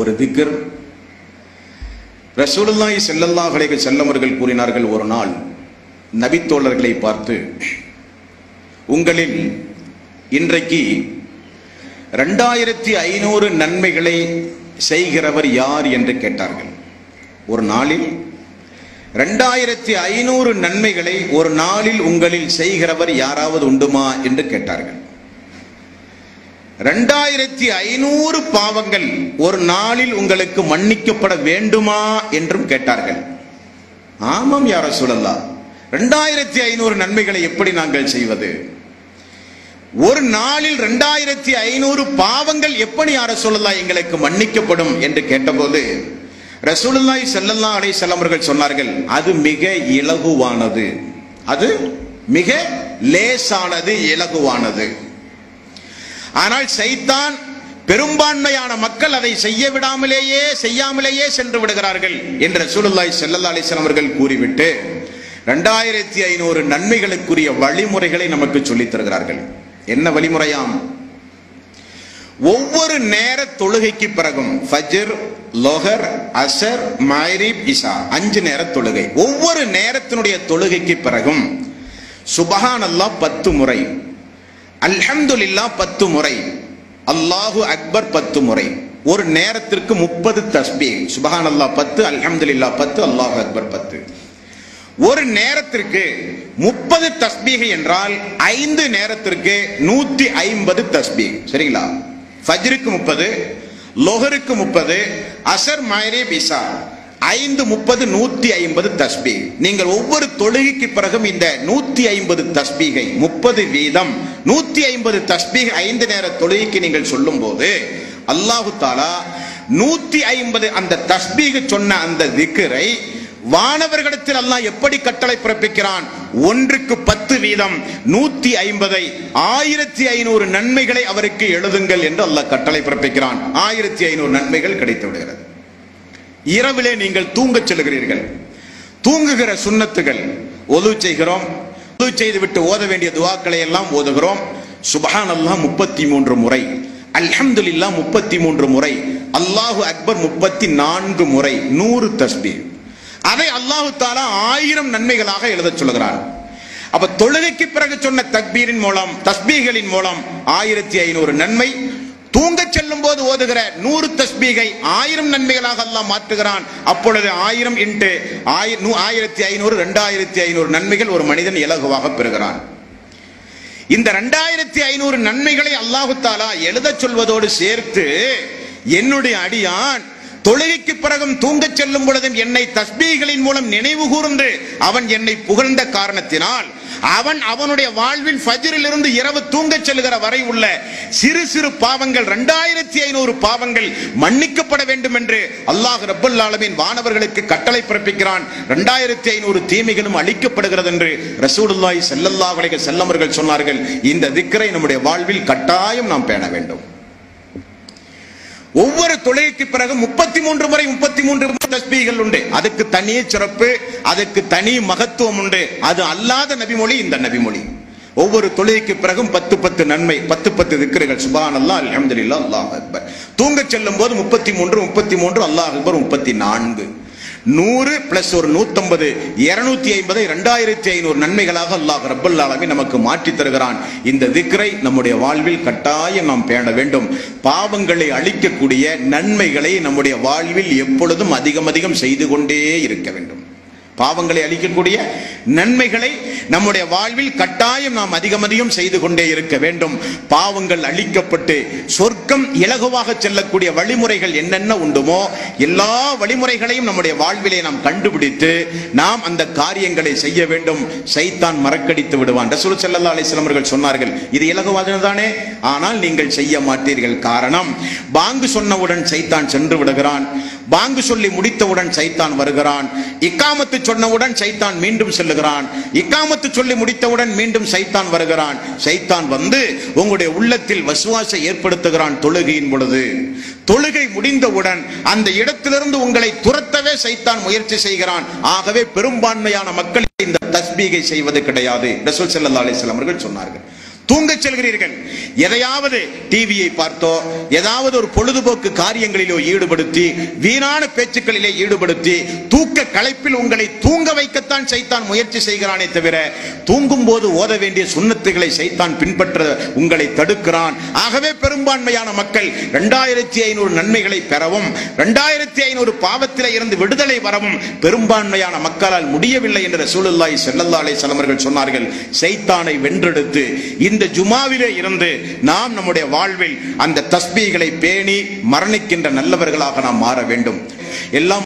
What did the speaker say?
ஒரு திக்கர் ரசூலுல்லாஹி செல்லல்லா கலைகள் செல்லவர்கள் கூறினார்கள் ஒரு நாள் நபித்தோழர்களை பார்த்து உங்களில் இன்றைக்கு ரெண்டாயிரத்தி ஐநூறு நன்மைகளை செய்கிறவர் யார் என்று கேட்டார்கள். ஒரு நாளில் ரெண்டாயிரத்தி ஐநூறு நன்மைகளை ஒரு நாளில் உங்களில் செய்கிறவர் யாராவது உண்டுமா என்று கேட்டார்கள். ரெண்டாயிரத்தி ஐநூறு பாவங்கள் ஒரு நாளில் உங்களுக்கு மன்னிக்கப்பட வேண்டுமா என்றும் கேட்டார்கள். ஆமாம் யார சொல்லலாம் ரெண்டாயிரத்தி ஐநூறு நன்மைகளை எப்படி நாங்கள் செய்வது? ஒரு நாளில் ரெண்டாயிரத்தி ஐநூறு பாவங்கள் எப்படி யார சொல்லலாம் எங்களுக்கு மன்னிக்கப்படும் என்று கேட்டபோது ரசூலுல்லாய் செல்லல்லா அலை செல்லவர்கள் சொன்னார்கள் அது மிக இலகுவானது. அது மிக லேசானது இலகுவானது. ஆனால் சைத்தான் பெரும்பான்மையான மக்கள் அதை செய்ய விடாமலேயே செய்யாமலேயே சென்று விடுகிறார்கள் என்று சூழலாய் செல்லல்லா அலிஸ்லாம் அவர்கள் கூறிவிட்டு ரெண்டாயிரத்தி ஐநூறு நன்மைகளுக்குரிய வழிமுறைகளை நமக்கு சொல்லித் தருகிறார்கள். என்ன வழிமுறையாம்? ஒவ்வொரு நேர தொழுகைக்கு பிறகும் ஃபஜ்ர் லோஹர் அசர் மைரிப் இஷா அஞ்சு நேர தொழுகை. ஒவ்வொரு நேரத்தினுடைய தொழுகைக்கு பிறகும் சுபஹான் அல்லாஹ் பத்து முறை அல்ஹம்துலில்லா பத்து முறை. அல்லாஹு அக்பர் பத்து முறை. ஒரு நேரத்திற்கு முப்பது தஸ்பீ சுபஹான் அல்லா பத்து அல்ஹம்துலில்லா பத்து அல்லாஹு அக்பர் பத்து. ஒரு நேரத்திற்கு முப்பது தஸ்பீகை என்றால் ஐந்து நேரத்திற்கு நூத்தி ஐம்பது தஸ்பீக் சரிங்களா? ஃபஜ்ருக்கு முப்பது லொஹருக்கு முப்பது அசர் மாயரே பிசா ஐந்து முப்பது நூத்தி ஐம்பது தஸ்பீ. நீங்கள் ஒவ்வொரு தொழுகைக்கு பிறகும் இந்த நூத்தி ஐம்பது தஸ்பீகை முப்பது வீதம் நூத்தி ஐம்பது தஸ்பீக் ஐந்து நேர தொழுகைக்கு நீங்கள் சொல்லும் போது அல்லாஹு தாலா நூத்தி ஐம்பது அந்த தஸ்பீக சொன்ன அந்த திக்கரை வானவர்களிடத்தில் அல்லாஹ் எப்படி கட்டளை பிறப்பிக்கிறான்? ஒன்றுக்கு பத்து வீதம் நூத்தி ஐம்பதை ஆயிரத்தி ஐநூறு நன்மைகளை அவருக்கு எழுதுங்கள் என்று அல்லாஹ் கட்டளை பிறப்பிக்கிறான். ஆயிரத்தி ஐநூறு நன்மைகள் கிடைத்து விடுகிறது. இரவிலே நீங்கள் தூங்கச் செல்கிறீர்கள் தூங்குகிற சுண்ணத்துகள் ஒது செய்கிறோம். ஒது செய்து விட்டு ஓத வேண்டிய துவாக்களை எல்லாம் ஓதுகிறோம். சுபஹான் அல்லாஹ் முப்பத்தி மூன்று முறை. அல்ஹம்துலில்லா முப்பத்தி மூன்று முறை. அல்லாஹு அக்பர் முப்பத்தி நான்கு முறை. நூறு தஸ்பீர். அதை அல்லாஹு தாலா ஆயிரம் நன்மைகளாக எழுதச் சொல்கிறார் அப்ப தொழுகைக்கு பிறகு சொன்ன தக்பீரின் மூலம் தஸ்பீகளின் மூலம் ஆயிரத்தி ஐநூறு நன்மை தூங்க செல்லும் போது ஓதுகிற நூறு தஸ்பீகை ஆயிரம் நன்மைகளாக அல்லாஹ் மாற்றுகிறான். அப்பொழுது ஆயிரம் இன்ட்டு ஆயிரத்தி ஐநூறு ரெண்டாயிரத்தி ஐநூறு நன்மைகள் ஒரு மனிதன் இலகுவாக பெறுகிறான். இந்த ரெண்டாயிரத்தி ஐநூறு நன்மைகளை அல்லாஹு தாலா எழுதச் சொல்வதோடு சேர்த்து என்னுடைய அடியான் தொழுகைக்கு பிறகும் தூங்கச் செல்லும் பொழுதும் என்னை தஸ்பீகளின் மூலம் நினைவு கூர்ந்து அவன் என்னை புகழ்ந்த காரணத்தினால் அவன் அவனுடைய வாழ்வில் ஃபஜிரில் இருந்து இரவு தூங்கச் செல்கிற வரை உள்ள சிறு சிறு பாவங்கள் ரெண்டாயிரத்தி ஐநூறு பாவங்கள் மன்னிக்கப்பட வேண்டும் என்று அல்லாஹ் ரப்பல் ஆலமின் வானவர்களுக்கு கட்டளை பிறப்பிக்கிறான். ரெண்டாயிரத்தி ஐநூறு தீமைகளும் அளிக்கப்படுகிறது என்று ரசூடுல்லாய் செல்லல்லா வலைக வஸல்லம் சொன்னார்கள். இந்த திக்கரை நம்முடைய வாழ்வில் கட்டாயம் நாம் பேண வேண்டும். ஒவ்வொரு தொழுகைக்கு பிறகு முப்பத்தி மூன்று முறை முப்பத்தி மூன்று தஸ்பீகள் உண்டு. அதுக்கு தனி சிறப்பு அதுக்கு தனி மகத்துவம் உண்டு. அது அல்லாத நபிமொழி இந்த நபிமொழி. ஒவ்வொரு தொழுகைக்கு பிறகும் பத்து பத்து நன்மை பத்து பத்து திக்கர்கள் சுபான் அல்லா அலமதுல்லா அல்லாஹ் அக்பர். தூங்க செல்லும் போது முப்பத்தி மூன்று முப்பத்தி மூன்று அல்லாஹ் அக்பர் முப்பத்தி நான்கு நூறு பிளஸ் ஒரு நூத்தம்பது இருநூத்தி ஐம்பது இரண்டாயிரத்தி ஐநூறு நன்மைகளாக அல்லாஹ் ரப்பல் நமக்கு மாற்றி தருகிறான். இந்த திக்ரை நம்முடைய வாழ்வில் கட்டாயம் நாம் பேண வேண்டும். பாவங்களை அழிக்கக்கூடிய நன்மைகளை நம்முடைய வாழ்வில் எப்பொழுதும் அதிகம் அதிகம் செய்து கொண்டே இருக்க வேண்டும். பாவங்களை அழிக்கக்கூடிய நன்மைகளை நம்முடைய வாழ்வில் கட்டாயம் நாம் அதிகம் அதிகம் செய்து கொண்டே இருக்க வேண்டும். பாவங்கள் அழிக்கப்பட்டு சொர்க்கம் இலகுவாக செல்லக்கூடிய வழிமுறைகள் என்னென்ன உண்டுமோ எல்லா வழிமுறைகளையும் நம்முடைய வாழ்விலே நாம் கண்டுபிடித்து நாம் அந்த காரியங்களை செய்ய வேண்டும். சைத்தான் மறக்கடித்து விடுவான். ரசூல் செல்லல்லா அலைஹி சொன்னார்கள் இது இலகுவானதானே ஆனால் நீங்கள் செய்ய மாட்டீர்கள். காரணம் பாங்கு சொன்னவுடன் சைத்தான் சென்று விடுகிறான். பாங்கு சொல்லி முடித்தவுடன் சைத்தான் வருகிறான். இக்காமத்து சொன்னவுடன் சைத்தான் மீண்டும் செல்லுகிறான். இக்காமத்து சொல்லி முடித்தவுடன் மீண்டும் சைத்தான் வருகிறான். சைத்தான் வந்து உங்களுடைய உள்ளத்தில் வசுவாசை ஏற்படுத்துகிறான் தொழுகையின் பொழுது. தொழுகை முடிந்தவுடன் அந்த இடத்திலிருந்து உங்களை துரத்தவே சைத்தான் முயற்சி செய்கிறான். ஆகவே பெரும்பான்மையான மக்கள் இந்த தஸ்பீகை செய்வது கிடையாது. ரசூல் ஸல்லல்லாஹு அலைஹி அவர்கள் சொன்னார்கள். தூங்க செல்கிறீர்கள். எதையாவது டிவியை பார்த்தோ ஏதாவது ஒரு பொழுதுபோக்கு காரியங்களிலோ ஈடுபடுத்தி வீணான பேச்சுக்களிலே ஈடுபடுத்தி தூக்க களைப்பில் உங்களை தூங்க வைக்கத்தான் சைத்தான் முயற்சி செய்கிறானே தவிர தூங்கும் போது ஓத வேண்டிய சுண்ணத்துகளை சைத்தான் பின்பற்ற உங்களை தடுக்கிறான். ஆகவே பெரும்பான்மையான மக்கள் இரண்டாயிரத்தி ஐநூறு நன்மைகளை பெறவும் இரண்டாயிரத்தி ஐநூறு பாவத்திலே இருந்து விடுதலை வரவும் பெரும்பான்மையான மக்களால் முடியவில்லை என்று ரசூலுல்லாய் ஸல்லல்லாஹு அலைஹி சொன்னார்கள். சைத்தானை வென்றெடுத்து இந்த இந்த ஜுமாவிலே இருந்து நாம் நம்முடைய வாழ்வில் அந்த தஸ்பீகளை பேணி மரணிக்கின்ற நல்லவர்களாக நாம் மாற வேண்டும். எல்லாம்